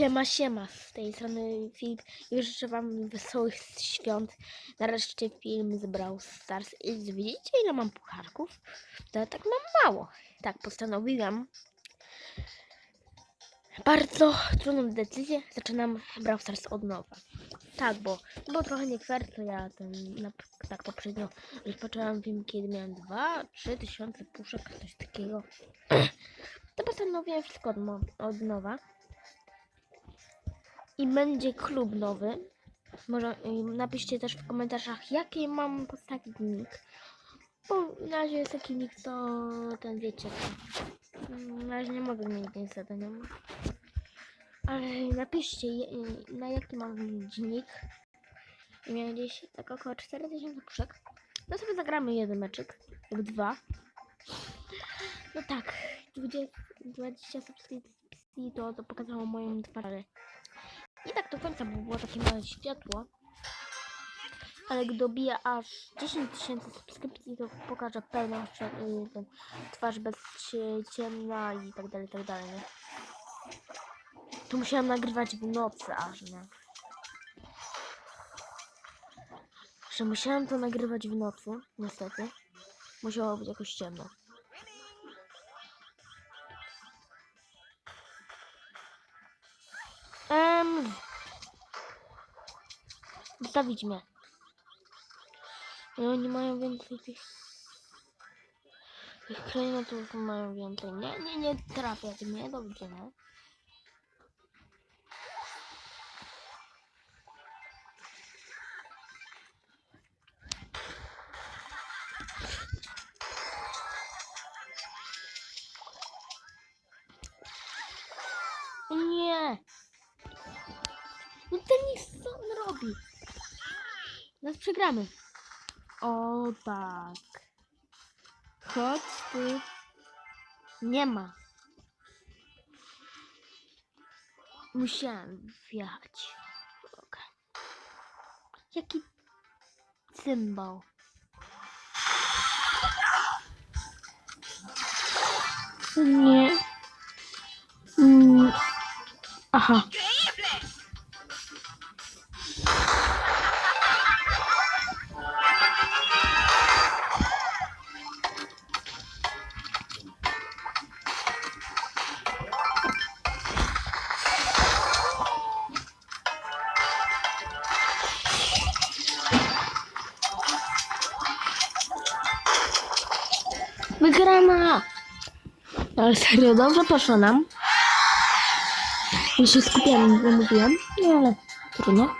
Siema, siema, z tej strony Filip i życzę wam wesołych świąt. Nareszcie film z Brawl Stars i widzicie ile mam pucharków? To tak mam mało. Tak, postanowiłam bardzo trudną decyzję. Zaczynam Brawl Stars od nowa. Tak, bo było trochę nie fair, to ja ten, na, tak poprzednio rozpoczęłam film, kiedy miałem 2-3 tysiące puszek, coś takiego. To postanowiłem wszystko od, od nowa i będzie klub nowy. Może y, napiszcie też w komentarzach, jaki mam postawić nick. Bo na razie jest taki nick, to ten wiecie. Mm, na razie nie mogę zmienić niestety, nie Ale napiszcie, y, na jaki mam nick. I miałem gdzieś tak około 4000 puszek. No sobie zagramy jeden meczek lub dwa. No tak, 20, 20 subskrypcji to, to pokazało moją twarz. Do końca, bo było takie małe światło. Ale gdy dobija aż 10 tysięcy subskrypcji, to pokaże pełną y, ten, twarz bez cie- ciemna i tak dalej, tak dalej, nie? To musiałam nagrywać w nocy aż, nie? Że musiałam to nagrywać w nocy, niestety. Musiało być jakoś ciemno. Em, Zostawić mnie. I oni mają więcej tych... Tych klejnotów mają więcej. Nie, nie, nie trafiać mnie, dobrze, no. Nie! No ten nic co on robi? Nas przegramy. O tak. Chodź ty. Nie ma. Musiałem wjechać. Okej. Jaki cymbał. Nie. Mm. Aha. Wygrana! Ale serio, dobrze poszło nam. Ja się skupiam, bo mówiłam. No ale trudno.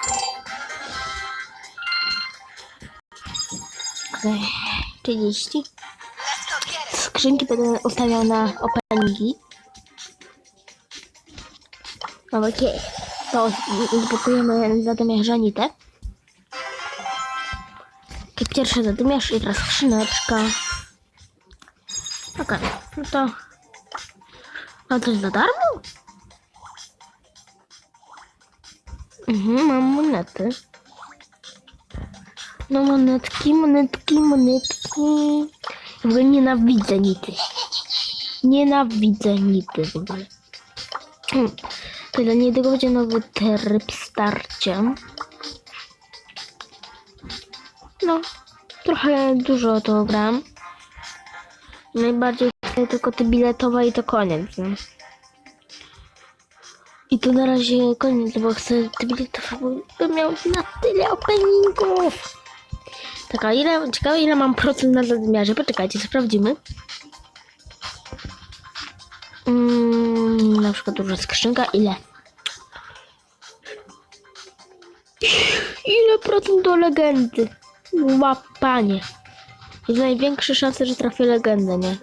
Okej, 30. Skrzynki będę ustawiał na openingi. No okej. To zbudujemy zadymiarz Żanitę. Jak pierwszy zadymiarz i teraz skrzyneczka. Okej, no to... A coś za darmo? Mhm, mam monety. No monetki, monetki, monetki. W ogóle nienawidzę nity. Nienawidzę nity w ogóle. Hmm. Tyle, niedługo będzie nowy tryb starcia. No, trochę dużo to gram. Najbardziej chcę tylko te biletowe i to koniec. No. I to na razie koniec, bo chcę te biletowe, bo bym miał na tyle openingów. Tak, a ile, ciekawe ile mam procent na nadmiarze. Poczekajcie, sprawdzimy. Mm, na przykład duża skrzynka, ile? Ile procent do legendy? Łapanie. Jest największe szanse, że trafię legendę, nie?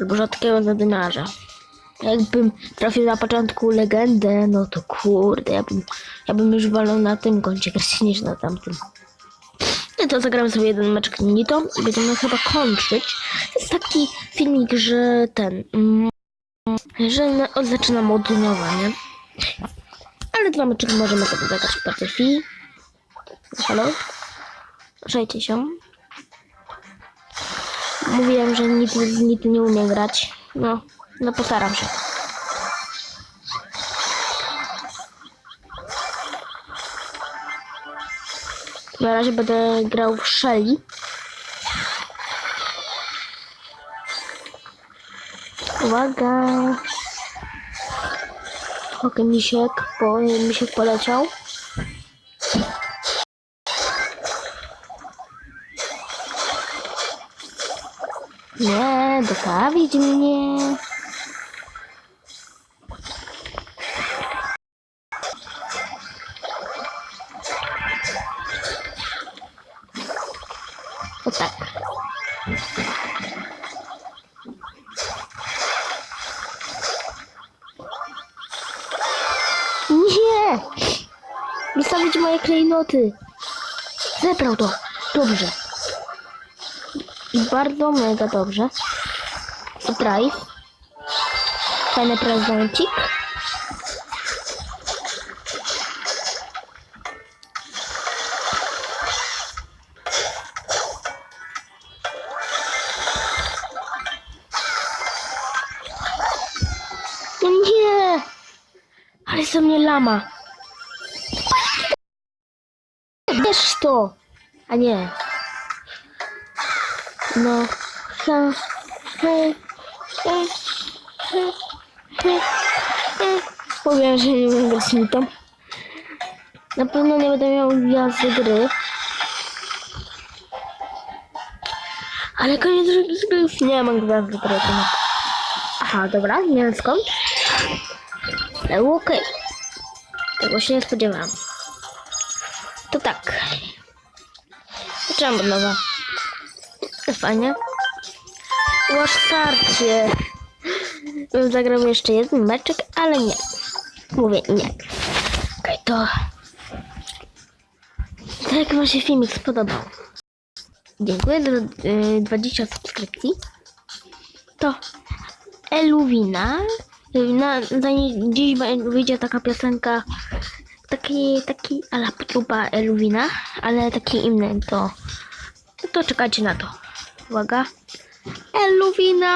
Albo rzadkiego zadymiarza. Jakbym trafił na początku legendę, no to kurde, ja bym, ja bym już walał na tym koncie grać niż na tamtym. No to zagramy sobie jeden mecz Nitą i będziemy chyba kończyć. To jest taki filmik, że ten, mm, że zaczynam od nowa, nie? Ale dwa meczyki możemy sobie zagrać w partii Fi. Halo? Ruszajcie się. Mówiłem, że nic z nie umiem grać. No, no postaram się. Na razie będę grał w Shelly. Uwaga! Ok, misiek, po, misiek poleciał. Nie, dostawić mnie. O tak. Nie! Zostawić moje klejnoty. Zebrał to. Dobrze. Bardzo mega dobrze. Surprise. Fajny prezencik. No nie! Ale ze mnie lama. Bierz to! A nie. No. Ha, he, he, he, he, he. Powiem, że nie będę grać tam. Na pewno nie będę miał gwiazdy gry. Ale koniec gry już nie mam gwiazdy gry. Aha, dobra, nie wiem skąd. Ale okej. Tego się nie spodziewałam. To tak. Zaczynam od nowa. Fajnie. Łoż starcie. Bym zagrał jeszcze jeden meczek, ale nie. Mówię nie. Okej, to... Tak wam się filmik spodobał. Dziękuję za y, 20 subskrypcji. To Eluwina. Na, za dziś wyjdzie taka piosenka, taki, taki ala trupa Eluwina, ale taki inny, to, to czekajcie na to. Uwaga. Eluwina!